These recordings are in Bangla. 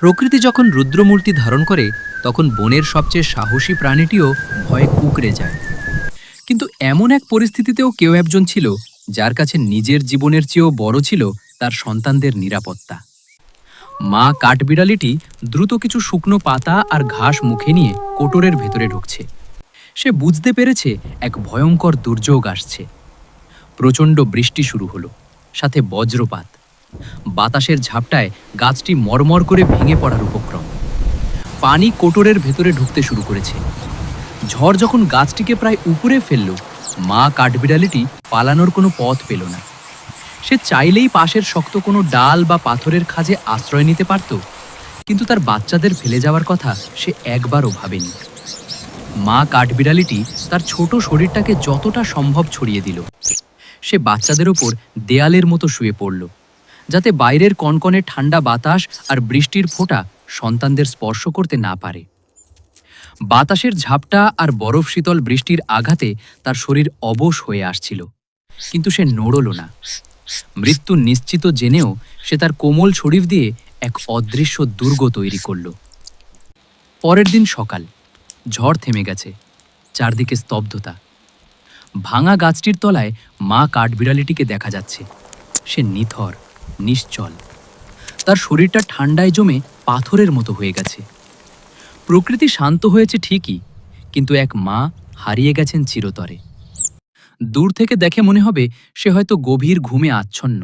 প্রকৃতি যখন রুদ্রমূর্তি ধারণ করে, তখন বনের সবচেয়ে সাহসী প্রাণীটিও ভয়ে কুকড়ে যায়। কিন্তু এমন এক পরিস্থিতিতেও কেউ একজন ছিল, যার কাছে নিজের জীবনের চেয়েও বড় ছিল তার সন্তানদের নিরাপত্তা। মা কাঠবিড়ালিটি দ্রুত কিছু শুকনো পাতা আর ঘাস মুখে নিয়ে কোটরের ভেতরে ঢুকছে। সে বুঝতে পেরেছে এক ভয়ঙ্কর দুর্যোগ আসছে। প্রচণ্ড বৃষ্টি শুরু হলো, সাথে বজ্রপাত। বাতাসের ঝাপটায় গাছটি মরমর করে ভেঙে পড়ার উপক্রম। পানি কোটরের ভেতরে ঢুকতে শুরু করেছে। ঝড় যখন গাছটিকে প্রায় উপরে ফেলল, মা কাঠবিড়ালিটি পালানোর কোনো পথ পেল না। সে চাইলেই পাশের শক্ত কোনো ডাল বা পাথরের খাজে আশ্রয় নিতে পারত, কিন্তু তার বাচ্চাদের ফেলে যাওয়ার কথা সে একবারও ভাবেনি। মা কাঠবিড়ালিটি তার ছোট শরীরটাকে যতটা সম্ভব ছড়িয়ে দিল। সে বাচ্চাদের ওপর দেয়ালের মতো শুয়ে পড়ল। যাতে বাইরের কনকনে ঠান্ডা বাতাস আর বৃষ্টির ফোঁটা সন্তানদের স্পর্শ করতে না পারে। বাতাসের ঝাপটা আর বরফ শীতল বৃষ্টির আঘাতে তার শরীর অবশ হয়ে আসছিল, কিন্তু সে নড়ল না। মৃত্যু নিশ্চিত জেনেও সে তার কোমল শরীর দিয়ে এক অদৃশ্য দুর্গ তৈরি করল। পরের দিন সকাল, ঝড় থেমে গেছে, চারদিকে স্তব্ধতা। ভাঙা গাছটির তলায় মা কাঠবিড়ালিটিকে দেখা যাচ্ছে। সে নিথর। নিশ্চল। তার শরীরটা ঠান্ডায় জমে পাথরের মতো হয়ে গেছে। প্রকৃতি শান্ত হয়েছে ঠিকই, কিন্তু এক মা হারিয়ে গেছেন চিরতরে। দূর থেকে দেখে মনে হবে সে হয়তো গভীর ঘুমে আচ্ছন্ন,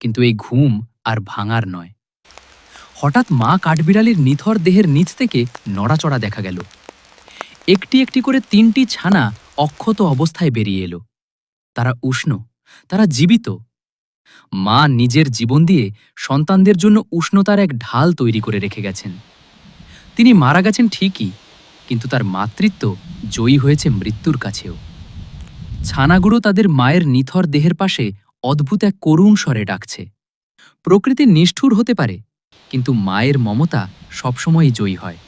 কিন্তু এই ঘুম আর ভাঙার নয়। হঠাৎ মা কাঠবিড়ালির নিথর দেহের নিচ থেকে নড়াচড়া দেখা গেল। একটি একটি করে তিনটি ছানা অক্ষত অবস্থায় বেরিয়ে এলো। তারা উষ্ণ, তারা জীবিত মা নিজের জীবন দিয়ে সন্তানদের জন্য উষ্ণতার এক ঢাল তৈরি করে রেখে গেছেন। তিনি মারা গেছেন ঠিকই, কিন্তু তার মাতৃত্ব জয়ী হয়েছে মৃত্যুর কাছেও। ছানাগুলো তাদের মায়ের নিথর দেহের পাশে অদ্ভুত এক করুণ স্বরে ডাকছে। প্রকৃতি নিষ্ঠুর হতে পারে, কিন্তু মায়ের মমতা সবসময়ই জয়ী হয়।